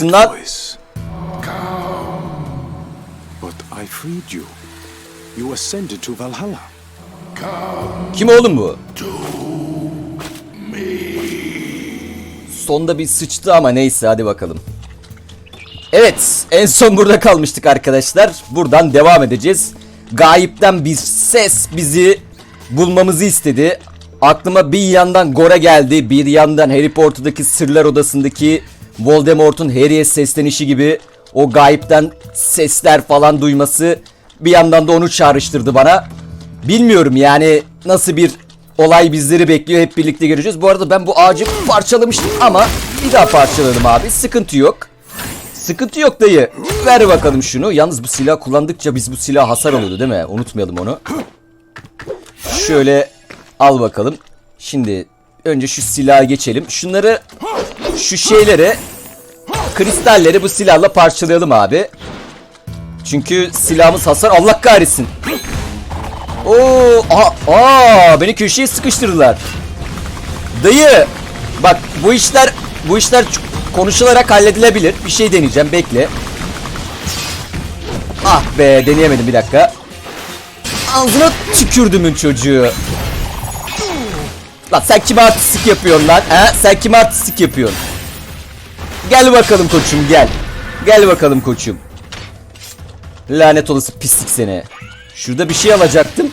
lan? voice. But I freed you. You ascended to Valhalla. Kim oğlum bu? Sonda bir sıçtı ama neyse hadi bakalım. Evet en son burada kalmıştık arkadaşlar. Buradan devam edeceğiz. Gayipten bir ses bizi bulmamızı istedi. Aklıma bir yandan Gora geldi. Bir yandan Harry Potter'daki Sırlar Odası'ndaki Voldemort'un Harry'e seslenişi gibi o gayipten sesler falan duyması bir yandan da onu çağrıştırdı bana. Bilmiyorum yani nasıl bir olay bizleri bekliyor hep birlikte göreceğiz. Bu arada ben bu ağacı parçalamıştım ama bir daha parçaladım abi. Sıkıntı yok. Sıkıntı yok dayı. Ver bakalım şunu. Yalnız bu silah kullandıkça biz bu silah hasar alıyordu değil mi? Unutmayalım onu. Şöyle al bakalım. Şimdi önce şu silaha geçelim. Şunları şu şeyleri kristalleri bu silahla parçalayalım abi. Çünkü silahımız hasar Allah kahretsin. Oo, aha, aa, beni köşeye sıkıştırdılar. Dayı, bak bu işler bu işler konuşularak halledilebilir. Bir şey deneyeceğim, bekle. Ah be, deneyemedim bir dakika. Ağzına tükürdümün çocuğu. Lan sen kime artistik yapıyorsun lan? He? Sen kime artistik yapıyorsun? Gel bakalım koçum gel. Gel bakalım koçum. Lanet olası pislik seni. Şurada bir şey alacaktım.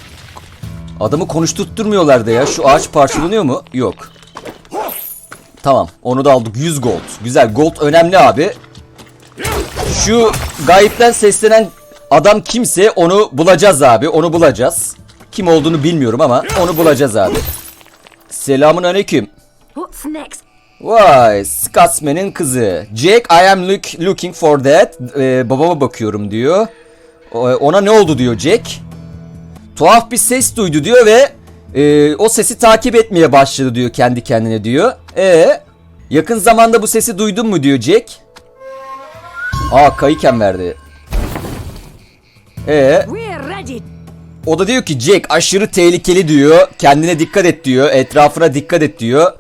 Adamı konuşturtturmuyorlardı ya. Şu ağaç parçalanıyor mu? Yok. Tamam. Onu da aldık. 100 gold. Güzel. Gold önemli abi. Şu gayipten seslenen adam kimse onu bulacağız abi. Onu bulacağız. Kim olduğunu bilmiyorum ama onu bulacağız abi. Selamun aleyküm. What's next? Vay, Scotsman'ın kızı. Jack, I am look, looking for that. Ee, babama bakıyorum diyor. Ona ne oldu diyor Jack. Tuhaf bir ses duydu diyor ve e, o sesi takip etmeye başladı diyor kendi kendine diyor. E yakın zamanda bu sesi duydun mu diyor Jack. Aa kayıken verdi. E We're ready. O da diyor ki Jack aşırı tehlikeli diyor. Kendine dikkat et diyor. Etrafına dikkat et diyor.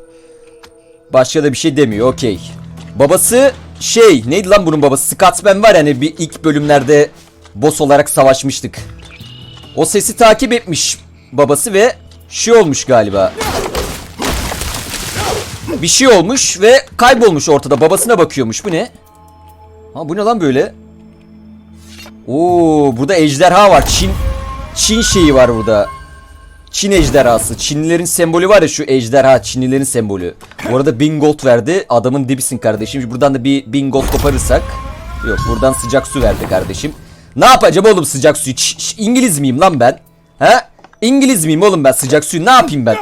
Başka da bir şey demiyor. Okey. Babası şey neydi lan bunun babası? Scotsman var yani bir ilk bölümlerde boss olarak savaşmıştık. O sesi takip etmiş babası ve şey olmuş galiba. Bir şey olmuş ve kaybolmuş ortada. Babasına bakıyormuş. Bu ne? Ha bu ne lan böyle? Oo burada ejderha var. Çin Çin şeyi var burada. Çin ejderhası. Çinlilerin sembolü var ya şu ejderha. Çinlilerin sembolü. Bu arada 1000 gold verdi. Adamın dibisin kardeşim. Buradan da bir 1000 gold koparırsak. Yok buradan sıcak su verdi kardeşim. Ne yapacağım oğlum sıcak suyu? Ç- ç- İngiliz miyim lan ben? He? İngiliz miyim oğlum ben sıcak suyu? Ne yapayım ben?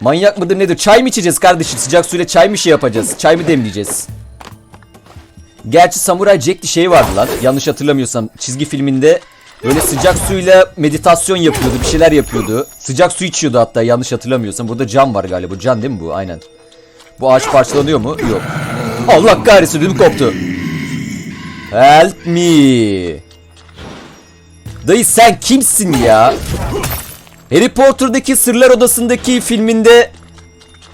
Manyak mıdır nedir? Çay mı içeceğiz kardeşim? Sıcak suyla çay mı şey yapacağız? Çay mı demleyeceğiz? Gerçi Samuray Jack'li şey vardı lan. Yanlış hatırlamıyorsam çizgi filminde böyle sıcak suyla meditasyon yapıyordu, bir şeyler yapıyordu. Sıcak su içiyordu hatta yanlış hatırlamıyorsam. Burada cam var galiba. Can değil mi bu? Aynen. Bu ağaç parçalanıyor mu? Yok. Allah kahretsin ödüm koptu. Help me. Dayı sen kimsin ya? Harry Potter'daki Sırlar Odası'ndaki filminde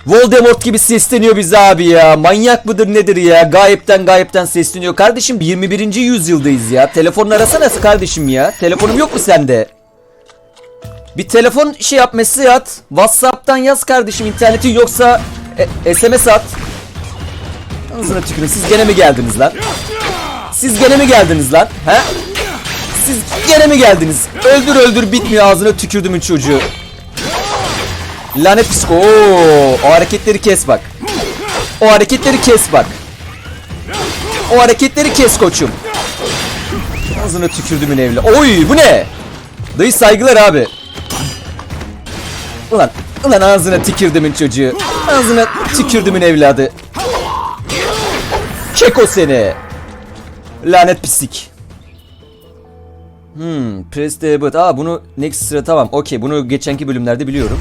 Voldemort gibi sesleniyor bize abi ya. Manyak mıdır nedir ya? Gayipten gayipten sesleniyor. Kardeşim 21. yüzyıldayız ya. Telefon arasana kardeşim ya. Telefonum yok mu sende? Bir telefon şey yap mesaj at. Whatsapp'tan yaz kardeşim internetin yoksa e, SMS at. Ağzına tükürün siz gene mi geldiniz lan? Siz gene mi geldiniz lan? He? Siz gene mi geldiniz? Öldür öldür bitmiyor ağzına tükürdümün çocuğu. Lanet psiko. Oo, o hareketleri kes bak. O hareketleri kes bak. O hareketleri kes koçum. Ağzına tükürdümün evli. Oy bu ne? Dayı saygılar abi. Ulan, ulan ağzına tükürdümün çocuğu. Ağzına tükürdümün evladı. Çek o seni. Lanet pislik. Hmm, button. Aa bunu next sıra tamam. Okey bunu geçenki bölümlerde biliyorum.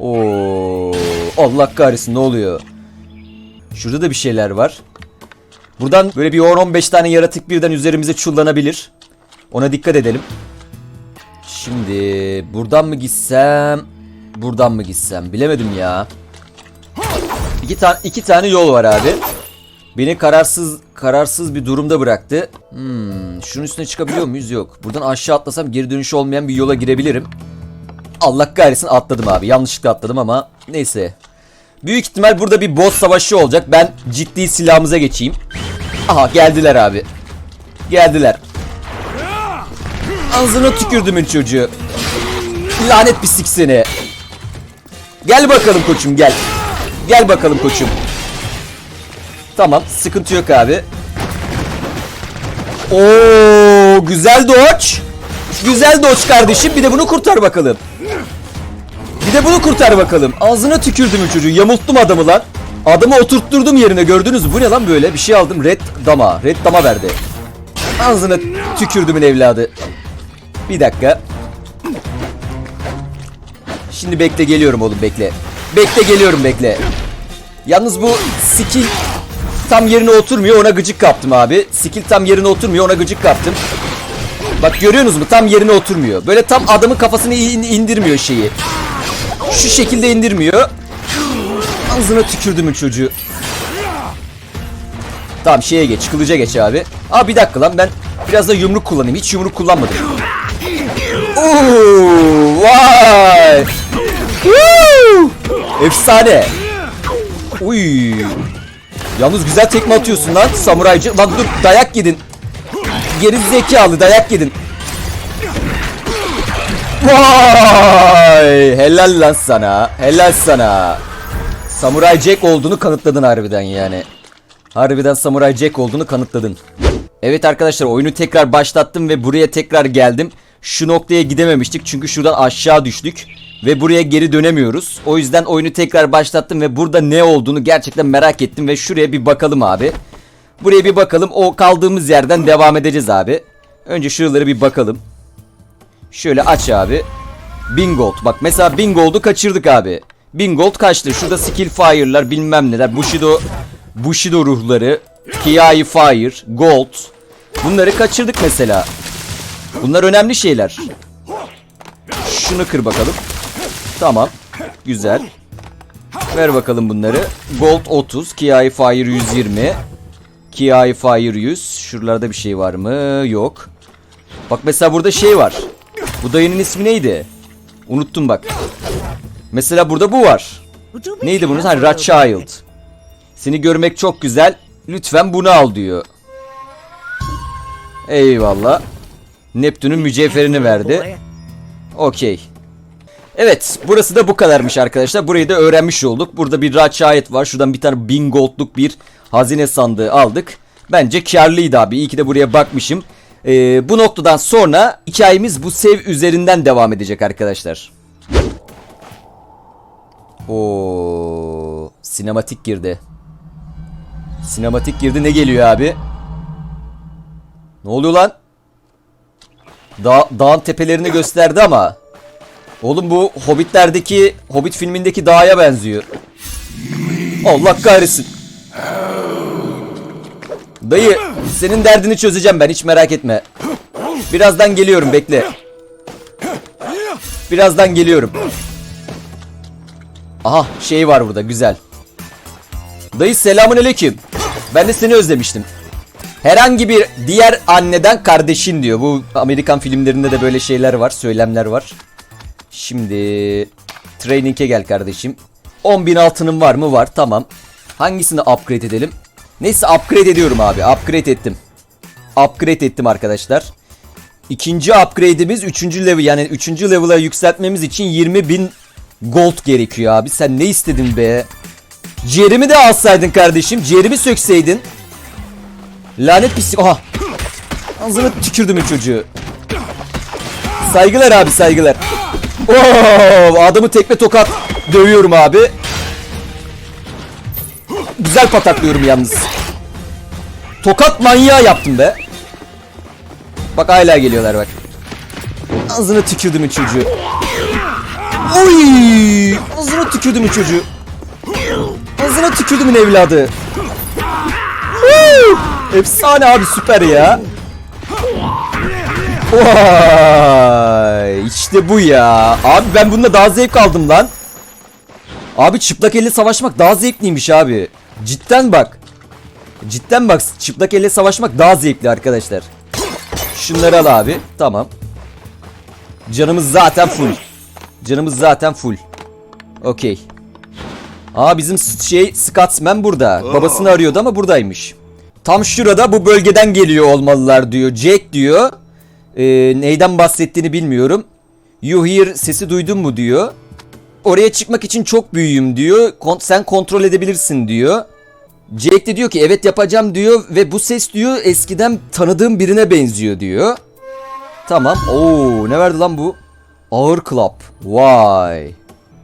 Oo, Allah kahretsin ne oluyor? Şurada da bir şeyler var. Buradan böyle bir 10-15 tane yaratık birden üzerimize çullanabilir. Ona dikkat edelim. Şimdi buradan mı gitsem? Buradan mı gitsem? Bilemedim ya. İki, ta iki tane yol var abi. Beni kararsız kararsız bir durumda bıraktı. Hmm, şunun üstüne çıkabiliyor muyuz? Yok. Buradan aşağı atlasam geri dönüşü olmayan bir yola girebilirim. Allah kahretsin atladım abi. Yanlışlıkla atladım ama neyse. Büyük ihtimal burada bir boss savaşı olacak. Ben ciddi silahımıza geçeyim. Aha geldiler abi. Geldiler. Ağzına tükürdümün çocuğu. Lanet pislik seni. Gel bakalım koçum gel. Gel bakalım koçum. Tamam sıkıntı yok abi. Oo güzel dodge. Güzel dodge kardeşim. Bir de bunu kurtar bakalım. Bir de bunu kurtar bakalım. Ağzına tükürdüm çocuğu. Yamulttum adamı lan. Adamı oturtturdum yerine gördünüz mü? Bu ne lan böyle? Bir şey aldım. Red dama. Red dama verdi. Ağzına tükürdümün evladı. Bir dakika. Şimdi bekle geliyorum oğlum bekle. Bekle geliyorum bekle. Yalnız bu skill tam yerine oturmuyor ona gıcık kaptım abi. Skill tam yerine oturmuyor ona gıcık kaptım. Bak görüyorsunuz mu tam yerine oturmuyor. Böyle tam adamın kafasını in- indirmiyor şeyi. Şu şekilde indirmiyor. Ağzına tükürdümün çocuğu. Tamam şeye geç kılıca geç abi. Aa bir dakika lan ben biraz da yumruk kullanayım. Hiç yumruk kullanmadım. Oo, vay. Woo! Efsane. Uy. Yalnız güzel tekme atıyorsun lan samuraycı. Lan dur dayak yedin. Geri zekalı dayak yedin. Vay! Helal lan sana. Helal sana. Samuray Jack olduğunu kanıtladın harbiden yani. Harbiden Samuray Jack olduğunu kanıtladın. Evet arkadaşlar oyunu tekrar başlattım ve buraya tekrar geldim. Şu noktaya gidememiştik çünkü şuradan aşağı düştük. Ve buraya geri dönemiyoruz. O yüzden oyunu tekrar başlattım ve burada ne olduğunu gerçekten merak ettim. Ve şuraya bir bakalım abi. Buraya bir bakalım. O kaldığımız yerden devam edeceğiz abi. Önce şuraları bir bakalım. Şöyle aç abi. Bingold. Bak mesela Bingold'u kaçırdık abi. Bingold kaçtı. Şurada skill fire'lar bilmem neler. Bushido Bushido ruhları. Kiai fire. Gold. Bunları kaçırdık mesela. Bunlar önemli şeyler. Şunu kır bakalım. Tamam. Güzel. Ver bakalım bunları. Gold 30. Kiai fire 120. Kiai fire 100. Şuralarda bir şey var mı? Yok. Bak mesela burada şey var. Bu dayının ismi neydi? Unuttum bak. Mesela burada bu var. Neydi bunun? Ha Rothschild. Seni görmek çok güzel. Lütfen bunu al diyor. Eyvallah. Neptün'ün mücevherini verdi. Okey. Evet burası da bu kadarmış arkadaşlar. Burayı da öğrenmiş olduk. Burada bir Rothschild var. Şuradan bir tane bin goldluk bir hazine sandığı aldık. Bence karlıydı abi. İyi ki de buraya bakmışım. Ee, bu noktadan sonra hikayemiz bu sev üzerinden devam edecek arkadaşlar. O sinematik girdi. Sinematik girdi ne geliyor abi? Ne oluyor lan? Da dağın tepelerini gösterdi ama. Oğlum bu Hobbit'lerdeki Hobbit filmindeki dağa benziyor. Allah kahretsin. Dayı senin derdini çözeceğim ben hiç merak etme. Birazdan geliyorum bekle. Birazdan geliyorum. Aha şey var burada güzel. Dayı selamun aleyküm. Ben de seni özlemiştim. Herhangi bir diğer anneden kardeşin diyor. Bu Amerikan filmlerinde de böyle şeyler var, söylemler var. Şimdi training'e gel kardeşim. 10.000 altının var mı? Var. Tamam. Hangisini upgrade edelim? Neyse upgrade ediyorum abi. Upgrade ettim. Upgrade ettim arkadaşlar. İkinci upgrade'imiz 3. level yani 3. level'a yükseltmemiz için 20.000 gold gerekiyor abi. Sen ne istedin be? Ciğerimi de alsaydın kardeşim. Ciğerimi sökseydin. Lanet pislik. Aha. Ağzına tükürdüm çocuğu. Saygılar abi saygılar. Oo, adamı tekme tokat dövüyorum abi. Güzel pataklıyorum yalnız. Tokat manyağı yaptım be. Bak hala geliyorlar bak. Ağzına tükürdüm çocuğu. Oy! Ağzına tükürdüm çocuğu. Ağzına tükürdüm evladı. Woo! Efsane abi süper ya. Vay işte bu ya. Abi ben bununla daha zevk aldım lan. Abi çıplak elle savaşmak daha zevkliymiş abi. Cidden bak. Cidden bak çıplak elle savaşmak daha zevkli arkadaşlar. Şunları al abi. Tamam. Canımız zaten full. Canımız zaten full. Okey. Aa bizim şey Scotsman burada. Babasını arıyordu ama buradaymış. Tam şurada bu bölgeden geliyor olmalılar diyor. Jack diyor. Ee, neyden bahsettiğini bilmiyorum. You hear sesi duydun mu diyor. Oraya çıkmak için çok büyüğüm diyor. Kon- sen kontrol edebilirsin diyor. Jake de diyor ki evet yapacağım diyor ve bu ses diyor eskiden tanıdığım birine benziyor diyor. Tamam. Oo ne verdi lan bu? Ağır klap. Vay.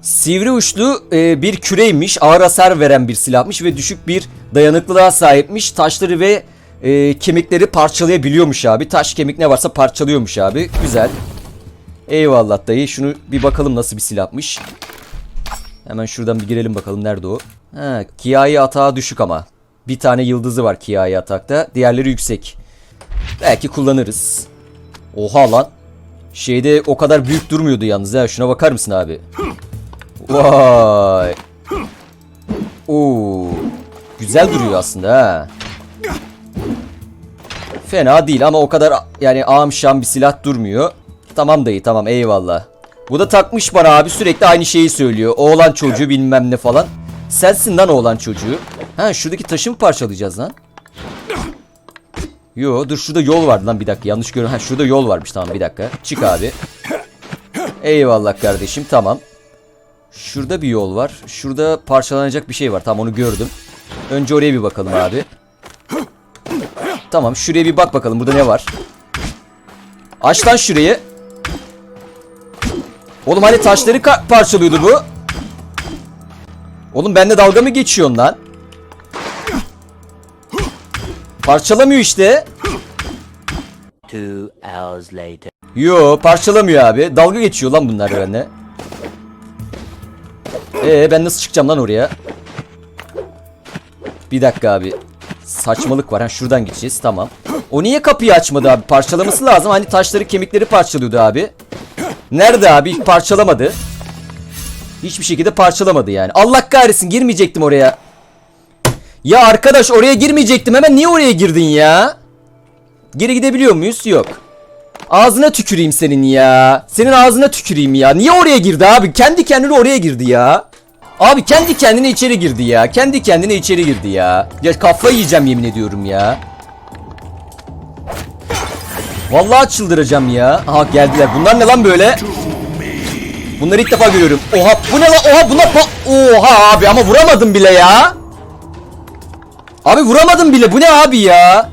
Sivri uçlu e, bir küreymiş. Ağır hasar veren bir silahmış ve düşük bir dayanıklılığa sahipmiş. Taşları ve e, kemikleri parçalayabiliyormuş abi. Taş kemik ne varsa parçalıyormuş abi. Güzel. Eyvallah dayı. Şunu bir bakalım nasıl bir silahmış. Hemen şuradan bir girelim bakalım nerede o. Ha, Kiai atağı düşük ama. Bir tane yıldızı var Kiai atakta. Diğerleri yüksek. Belki kullanırız. Oha lan. Şeyde o kadar büyük durmuyordu yalnız ha. Şuna bakar mısın abi? Vay. Oo. Güzel duruyor aslında ha. Fena değil ama o kadar yani ağam bir silah durmuyor. Tamam dayı tamam eyvallah. Bu da takmış bana abi sürekli aynı şeyi söylüyor. Oğlan çocuğu bilmem ne falan. Sensin lan oğlan çocuğu. Ha şuradaki taşı mı parçalayacağız lan? Yo dur şurada yol vardı lan bir dakika yanlış görüyorum. Ha şurada yol varmış tamam bir dakika. Çık abi. Eyvallah kardeşim tamam. Şurada bir yol var. Şurada parçalanacak bir şey var. Tamam onu gördüm. Önce oraya bir bakalım abi. Tamam şuraya bir bak bakalım burada ne var. Aç lan şurayı. Oğlum hani taşları parçalıyordu bu. Oğlum benimle dalga mı geçiyorsun lan? Parçalamıyor işte. Two hours later. Yo parçalamıyor abi. Dalga geçiyor lan bunlar benimle. Ee ben nasıl çıkacağım lan oraya? Bir dakika abi. Saçmalık var. Ha şuradan gideceğiz. Tamam. O niye kapıyı açmadı abi? Parçalaması lazım. Hani taşları kemikleri parçalıyordu abi. Nerede abi? Hiç parçalamadı. Hiçbir şekilde parçalamadı yani. Allah kahretsin girmeyecektim oraya. Ya arkadaş oraya girmeyecektim. Hemen niye oraya girdin ya? Geri gidebiliyor muyuz? Yok. Ağzına tüküreyim senin ya. Senin ağzına tüküreyim ya. Niye oraya girdi abi? Kendi kendine oraya girdi ya. Abi kendi kendine içeri girdi ya. Kendi kendine içeri girdi ya. Ya kafayı yiyeceğim yemin ediyorum ya. Vallahi çıldıracağım ya. Aha geldiler. Bunlar ne lan böyle? Bunları ilk defa görüyorum. Oha bu ne lan? Oha bunlar pa- Oha abi ama vuramadım bile ya. Abi vuramadım bile. Bu ne abi ya?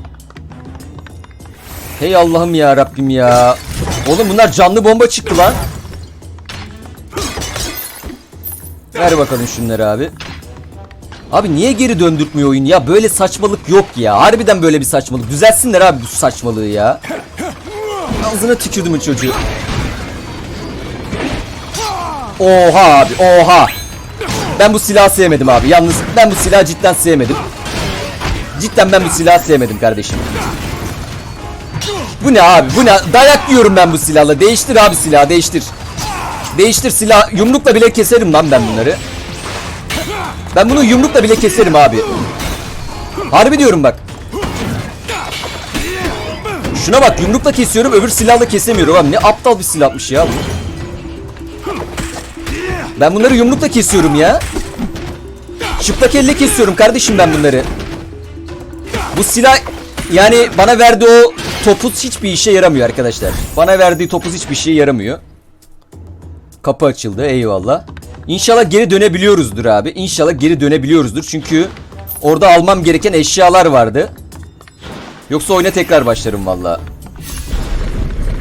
Hey Allah'ım ya Rabbim ya. Oğlum bunlar canlı bomba çıktı lan. Ver bakalım şunları abi. Abi niye geri döndürtmüyor oyun ya? Böyle saçmalık yok ya. Harbiden böyle bir saçmalık. Düzelsinler abi bu saçmalığı ya. Ağzına tükürdüm çocuğu. Oha abi oha. Ben bu silahı sevmedim abi. Yalnız ben bu silahı cidden sevmedim. Cidden ben bu silahı sevmedim kardeşim. Bu ne abi? Bu ne? Dayak yiyorum ben bu silahla. Değiştir abi silahı, değiştir. Değiştir silah. Yumrukla bile keserim lan ben bunları. Ben bunu yumrukla bile keserim abi. Harbi diyorum bak. Şuna bak yumrukla kesiyorum öbür silahla kesemiyorum abi. Ne aptal bir silahmış ya bu. Ben bunları yumrukla kesiyorum ya. Çıplak elle kesiyorum kardeşim ben bunları. Bu silah yani bana verdiği o topuz hiçbir işe yaramıyor arkadaşlar. Bana verdiği topuz hiçbir işe yaramıyor. Kapı açıldı eyvallah. İnşallah geri dönebiliyoruzdur abi. İnşallah geri dönebiliyoruzdur. Çünkü orada almam gereken eşyalar vardı. Yoksa oyuna tekrar başlarım valla.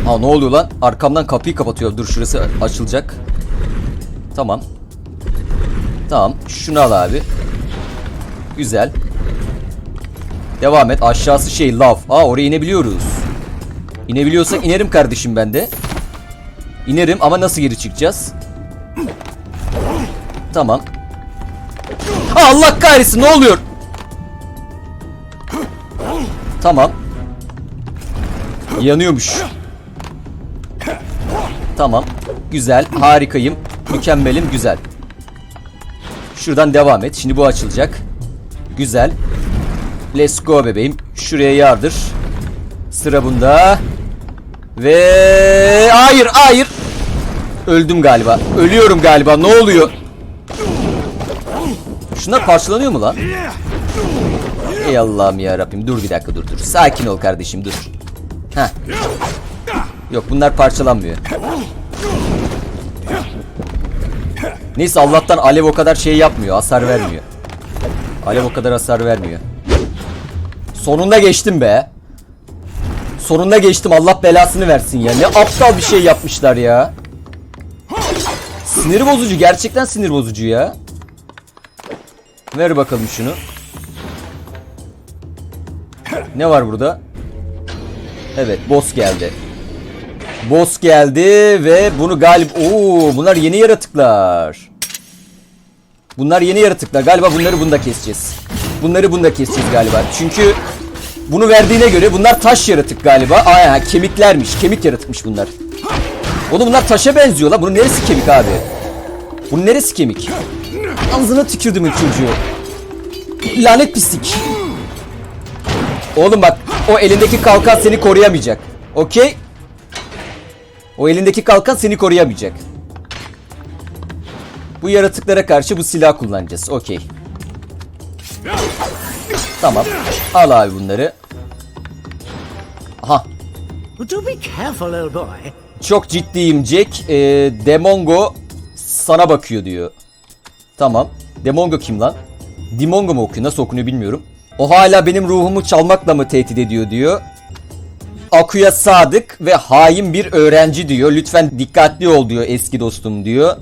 Aa ne oluyor lan? Arkamdan kapıyı kapatıyor. Dur şurası açılacak. Tamam. Tamam. Şunu al abi. Güzel. Devam et. Aşağısı şey lav. Aa oraya inebiliyoruz. İnebiliyorsak inerim kardeşim ben de. İnerim ama nasıl geri çıkacağız? Tamam. Allah kahretsin ne oluyor? Tamam. Yanıyormuş. Tamam. Güzel. Harikayım. Mükemmelim. Güzel. Şuradan devam et. Şimdi bu açılacak. Güzel. Let's go bebeğim. Şuraya yardır. Sıra bunda. Ve hayır hayır. Öldüm galiba. Ölüyorum galiba. Ne oluyor? Şunlar parçalanıyor mu lan? Ey Allah'ım ya Rabbim. Dur bir dakika dur dur. Sakin ol kardeşim dur. Heh. Yok bunlar parçalanmıyor. Neyse Allah'tan alev o kadar şey yapmıyor. Hasar vermiyor. Alev o kadar hasar vermiyor. Sonunda geçtim be. Sonunda geçtim. Allah belasını versin ya. Ne aptal bir şey yapmışlar ya. Sinir bozucu. Gerçekten sinir bozucu ya. Ver bakalım şunu. Ne var burada? Evet, boss geldi. Boss geldi ve bunu galip... Oo, bunlar yeni yaratıklar. Bunlar yeni yaratıklar. Galiba bunları bunda keseceğiz. Bunları bunda keseceğiz galiba. Çünkü bunu verdiğine göre bunlar taş yaratık galiba. Aa, kemiklermiş. Kemik yaratıkmış bunlar. Oğlum bunlar taşa benziyor la. Bunun neresi kemik abi? Bunun neresi kemik? Ağzına tükürdüm çocuğu. Lanet pislik. Oğlum bak o elindeki kalkan seni koruyamayacak. Okey? O elindeki kalkan seni koruyamayacak. Bu yaratıklara karşı bu silah kullanacağız. Okey. Tamam. Al abi bunları. Aha. Çok ciddiyim Jack. Ee, Demongo sana bakıyor diyor. Tamam. Demongo kim lan? Dimongo mu okuyor? Nasıl okunuyor bilmiyorum. O hala benim ruhumu çalmakla mı tehdit ediyor diyor. Akuya sadık ve hain bir öğrenci diyor. Lütfen dikkatli ol diyor eski dostum diyor.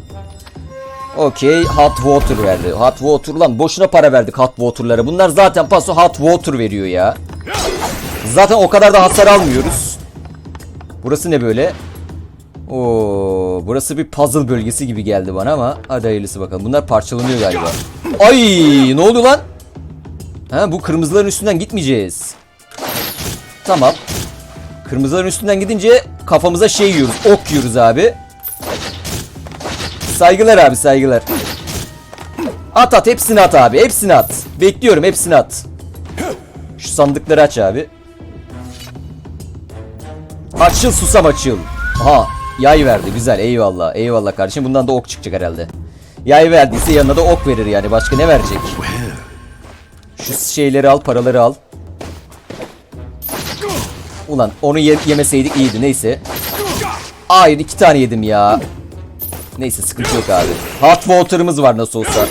Okey hot water verdi. Hot water lan boşuna para verdik hot water'lara. Bunlar zaten paso hot water veriyor ya. Zaten o kadar da hasar almıyoruz. Burası ne böyle? Oo, burası bir puzzle bölgesi gibi geldi bana ama hadi hayırlısı bakalım. Bunlar parçalanıyor galiba. Ay, ne oldu lan? Ha, bu kırmızıların üstünden gitmeyeceğiz. Tamam. Kırmızıların üstünden gidince kafamıza şey yiyoruz. Ok yiyoruz abi. Saygılar abi saygılar. At at hepsini at abi. Hepsini at. Bekliyorum hepsini at. Şu sandıkları aç abi. Açıl susam açıl. Aha yay verdi güzel eyvallah eyvallah kardeşim bundan da ok çıkacak herhalde. Yay verdiyse yanına da ok verir yani başka ne verecek? Şu şeyleri al paraları al. Ulan onu ye- yemeseydik iyiydi neyse. Hayır iki tane yedim ya. Neyse sıkıntı yok abi. Hot water'ımız var nasıl olsa.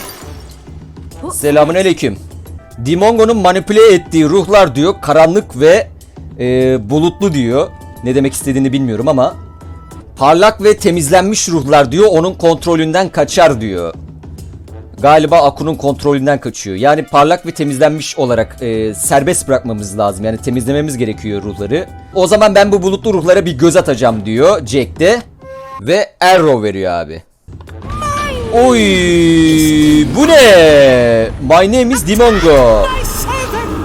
Selamun aleyküm. Dimongo'nun manipüle ettiği ruhlar diyor karanlık ve e, bulutlu diyor. Ne demek istediğini bilmiyorum ama parlak ve temizlenmiş ruhlar diyor onun kontrolünden kaçar diyor. Galiba Aku'nun kontrolünden kaçıyor. Yani parlak ve temizlenmiş olarak e, serbest bırakmamız lazım. Yani temizlememiz gerekiyor ruhları. O zaman ben bu bulutlu ruhlara bir göz atacağım diyor Jack de. Ve arrow veriyor abi. Oy bu ne? My name is Dimongo.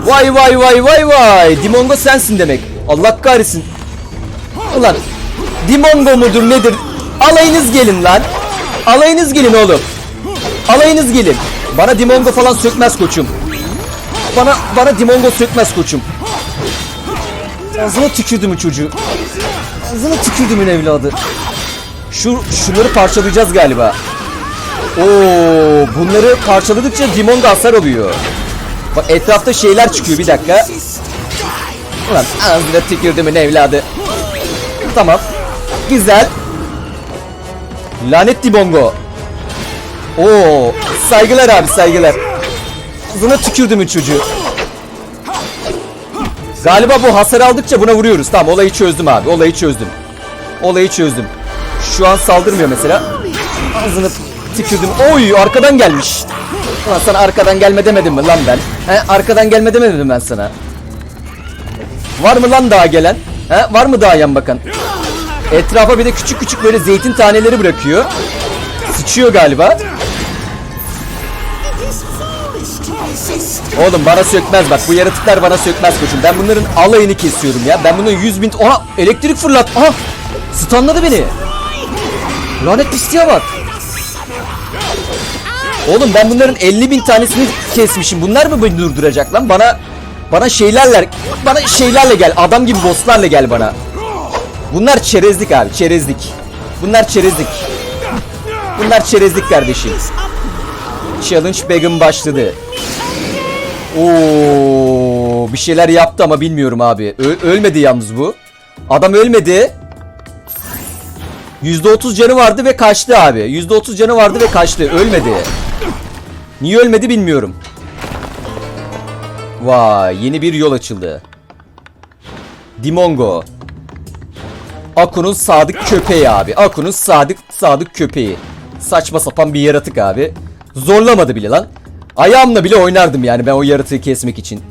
Vay vay vay vay vay. Dimongo sensin demek. Allah kahretsin. Ulan Dimongo mudur nedir? Alayınız gelin lan. Alayınız gelin oğlum. Alayınız gelin. Bana Dimongo falan sökmez koçum. Bana bana Dimongo sökmez koçum. Ağzına tükürdü çocuğu? Ağzına tükürdü evladı? Şu şunları parçalayacağız galiba. Oo, bunları parçaladıkça Dimongo hasar alıyor. Bak etrafta şeyler çıkıyor bir dakika. Ulan ağzına tükürdümün evladı. Tamam. Güzel. Lanet Dibongo. Oo, saygılar abi saygılar. Ağzına tükürdümün çocuğu. Galiba bu hasar aldıkça buna vuruyoruz. Tamam olayı çözdüm abi. Olayı çözdüm. Olayı çözdüm. Şu an saldırmıyor mesela. Ağzını tükürdüm. Oy arkadan gelmiş. Ulan sana arkadan gelme demedim mi lan ben? He, arkadan gelme demedim ben sana. Var mı lan daha gelen? He, var mı daha yan bakan? Etrafa bir de küçük küçük böyle zeytin taneleri bırakıyor. Sıçıyor galiba. Oğlum bana sökmez bak bu yaratıklar bana sökmez koçum. Ben bunların alayını kesiyorum ya. Ben bunun 100 bin... Aha elektrik fırlat. Aha stunladı beni. Lanet pisliğe bak. Oğlum ben bunların 50 bin tanesini kesmişim. Bunlar mı beni durduracak lan? Bana bana şeylerle bana şeylerle gel. Adam gibi bosslarla gel bana. Bunlar çerezlik abi, çerezlik. Bunlar çerezlik. Bunlar çerezlik kardeşim. Challenge Begum başladı. Oo, bir şeyler yaptı ama bilmiyorum abi. Ö- ölmedi yalnız bu. Adam ölmedi. %30 canı vardı ve kaçtı abi. %30 canı vardı ve kaçtı. Ölmedi. Niye ölmedi bilmiyorum. Vay yeni bir yol açıldı. Dimongo. Aku'nun sadık köpeği abi. Aku'nun sadık sadık köpeği. Saçma sapan bir yaratık abi. Zorlamadı bile lan. Ayağımla bile oynardım yani ben o yaratığı kesmek için.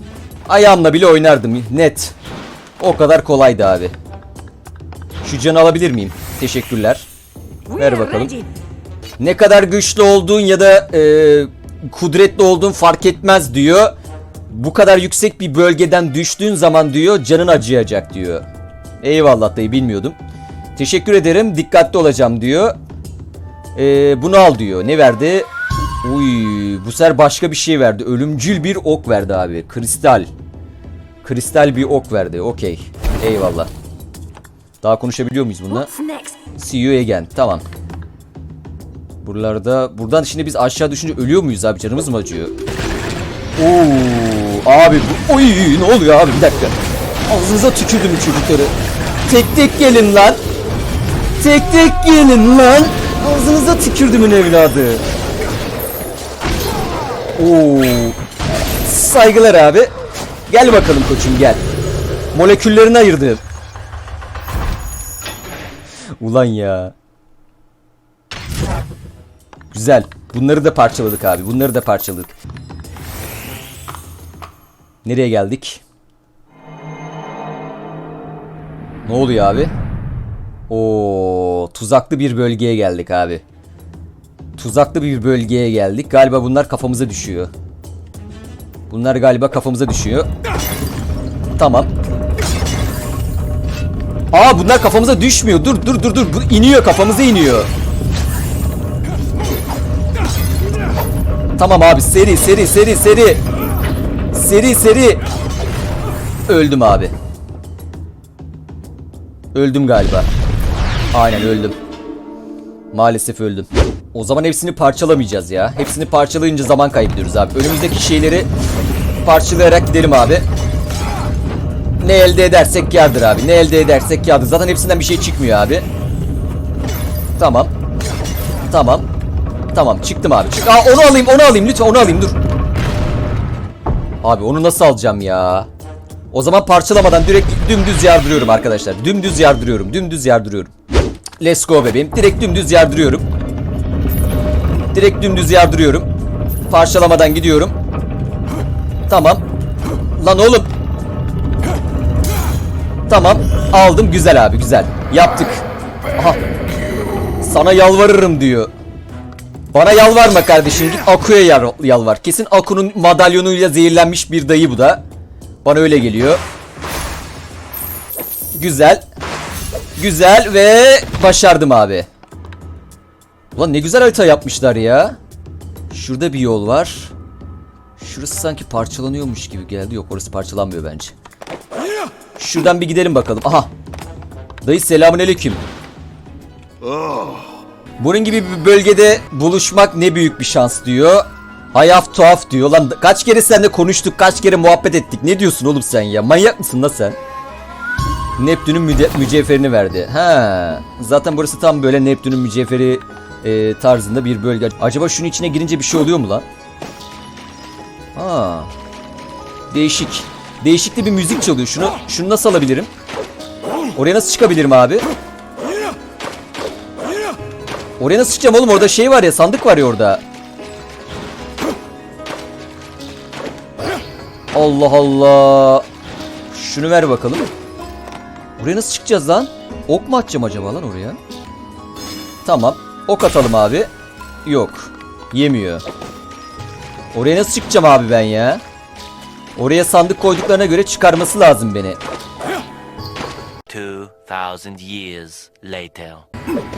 Ayağımla bile oynardım net. O kadar kolaydı abi. Şu canı alabilir miyim? Teşekkürler. Ver bakalım. Ne kadar güçlü olduğun ya da e, kudretli olduğun fark etmez diyor. Bu kadar yüksek bir bölgeden düştüğün zaman diyor canın acıyacak diyor. Eyvallah dayı bilmiyordum. Teşekkür ederim dikkatli olacağım diyor. E, bunu al diyor. Ne verdi? Uy, bu sefer başka bir şey verdi. Ölümcül bir ok verdi abi. Kristal. Kristal bir ok verdi. Okey. Eyvallah. Daha konuşabiliyor muyuz bununla? See you again. Tamam. Buralarda buradan şimdi biz aşağı düşünce ölüyor muyuz abi? Canımız mı acıyor? Oo abi bu oy ne oluyor abi bir dakika. Ağzınıza tükürdüm çocukları. Tek tek gelin lan. Tek tek gelin lan. Ağzınıza tükürdümün evladı. Oo. Saygılar abi. Gel bakalım koçum gel. Moleküllerini ayırdım. Ulan ya. Güzel. Bunları da parçaladık abi. Bunları da parçaladık. Nereye geldik? Ne oluyor abi? Oo, tuzaklı bir bölgeye geldik abi. Tuzaklı bir bölgeye geldik. Galiba bunlar kafamıza düşüyor. Bunlar galiba kafamıza düşüyor. Tamam. Aa bunlar kafamıza düşmüyor. Dur dur dur dur. Bu iniyor kafamıza iniyor. Tamam abi seri seri seri seri. Seri seri. Öldüm abi. Öldüm galiba. Aynen öldüm. Maalesef öldüm. O zaman hepsini parçalamayacağız ya. Hepsini parçalayınca zaman kaybediyoruz abi. Önümüzdeki şeyleri parçalayarak gidelim abi. Ne elde edersek kârdır abi. Ne elde edersek kârdır. Zaten hepsinden bir şey çıkmıyor abi. Tamam. Tamam. Tamam çıktım abi. Çık. Aa, onu alayım onu alayım lütfen onu alayım dur. Abi onu nasıl alacağım ya? O zaman parçalamadan direkt dümdüz yardırıyorum arkadaşlar. Dümdüz yardırıyorum. Dümdüz yardırıyorum. Let's go bebeğim. Direkt dümdüz yardırıyorum. Direkt dümdüz yardırıyorum. Parçalamadan gidiyorum. Tamam. Lan oğlum. Tamam. Aldım. Güzel abi güzel. Yaptık. Aha. Sana yalvarırım diyor. Bana yalvarma kardeşim. Git Aku'ya yalvar. Kesin Aku'nun madalyonuyla zehirlenmiş bir dayı bu da. Bana öyle geliyor. Güzel. Güzel ve başardım abi. Ulan ne güzel harita yapmışlar ya. Şurada bir yol var. Şurası sanki parçalanıyormuş gibi geldi. Yok orası parçalanmıyor bence. Şuradan bir gidelim bakalım. Aha. Dayı selamünaleyküm. Bunun gibi bir bölgede buluşmak ne büyük bir şans diyor. Hayaf tuhaf diyor. Lan kaç kere seninle konuştuk, kaç kere muhabbet ettik. Ne diyorsun oğlum sen ya? Manyak mısın lan sen? Neptün'ün müde- mücevherini verdi. Ha, zaten burası tam böyle Neptün'ün mücevheri e, tarzında bir bölge. Acaba şunun içine girince bir şey oluyor mu lan? Ha. Değişik. Değişikli bir müzik çalıyor. Şunu şunu nasıl alabilirim? Oraya nasıl çıkabilirim abi? Oraya nasıl çıkacağım oğlum? Orada şey var ya, sandık var ya orada. Allah Allah. Şunu ver bakalım. Oraya nasıl çıkacağız lan? Ok mu atacağım acaba lan oraya? Tamam. Ok atalım abi. Yok. Yemiyor. Oraya nasıl çıkacağım abi ben ya? Oraya sandık koyduklarına göre çıkarması lazım beni. 2,000 years later.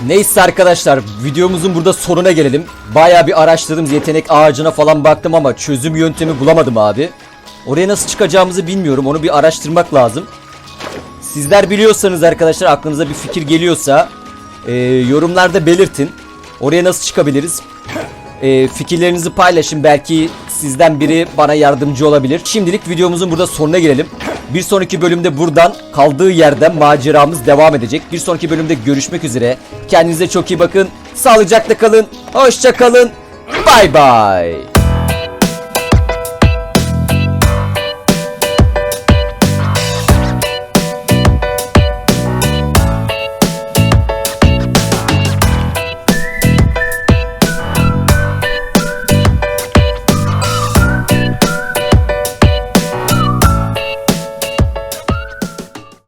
Neyse arkadaşlar videomuzun burada sonuna gelelim. Baya bir araştırdım yetenek ağacına falan baktım ama çözüm yöntemi bulamadım abi. Oraya nasıl çıkacağımızı bilmiyorum onu bir araştırmak lazım. Sizler biliyorsanız arkadaşlar aklınıza bir fikir geliyorsa e, yorumlarda belirtin. Oraya nasıl çıkabiliriz? E, fikirlerinizi paylaşın belki sizden biri bana yardımcı olabilir. Şimdilik videomuzun burada sonuna gelelim. Bir sonraki bölümde buradan kaldığı yerden maceramız devam edecek. Bir sonraki bölümde görüşmek üzere. Kendinize çok iyi bakın. Sağlıcakla kalın. Hoşça kalın. Bay bay.